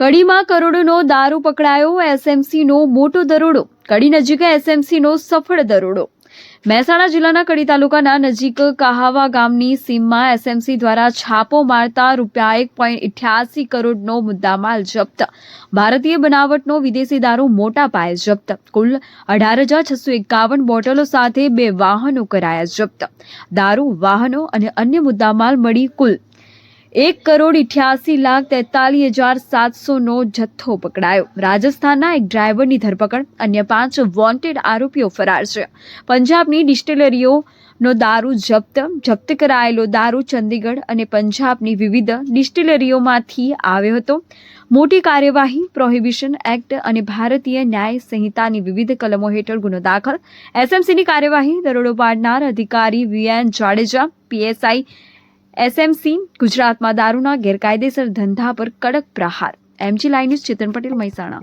કડીમાં કરોડોનો દારૂ પકડાયો, એસએમસીનો મોટો દરોડો, કડી નજીક એસએમસીનો સફળ દરોડો. મહેસાણા જિલ્લાના કડી તાલુકાના નજીક કહાવા ગામની સીમમાં એસએમસી દ્વારા છાપો મારતા રૂપિયા એક પોઈન્ટ ઇઠ્યાસી કરોડનો મુદ્દામાલ જપ્ત. ભારતીય બનાવટનો વિદેશી દારૂ મોટા પાયે જપ્ત. કુલ અઢાર હજાર છસો એકાવન બોટલો સાથે બે વાહનો કરાયા જપ્ત. દારૂ, વાહનો અને અન્ય મુદ્દામાલ મળી કુલ એક કરોડ ઇઠ્યાસી લાખ તેતાલીસ હજાર સાતસોનો જથ્થો પકડાયો. રાજસ્થાનના એક ડ્રાઈવરની ધરપકડ, અન્ય પાંચ વોન્ટેડ આરોપીઓ ફરાર છે. પંજાબની ડિસ્ટિલરીઓનો દારૂ જપ્ત જપ્ત કરાયેલો દારૂ ચંદીગઢ અને પંજાબની વિવિધ ડિસ્ટિલરીઓમાંથી આવ્યો હતો. મોટી કાર્યવાહી, પ્રોહિબિશન એક્ટ અને ભારતીય ન્યાય સંહિતાની વિવિધ કલમો હેઠળ ગુનો દાખલ. એસએમસીની કાર્યવાહી દરોડો પાડનાર અધિકારી વીએન જાડેજા પીએસઆઈ એસએમસી ગુજરાતમાં દારૂના ગેરકાયદેસર ધંધા પર કડક પ્રહાર. MG live news Chetan Patel Mahesana.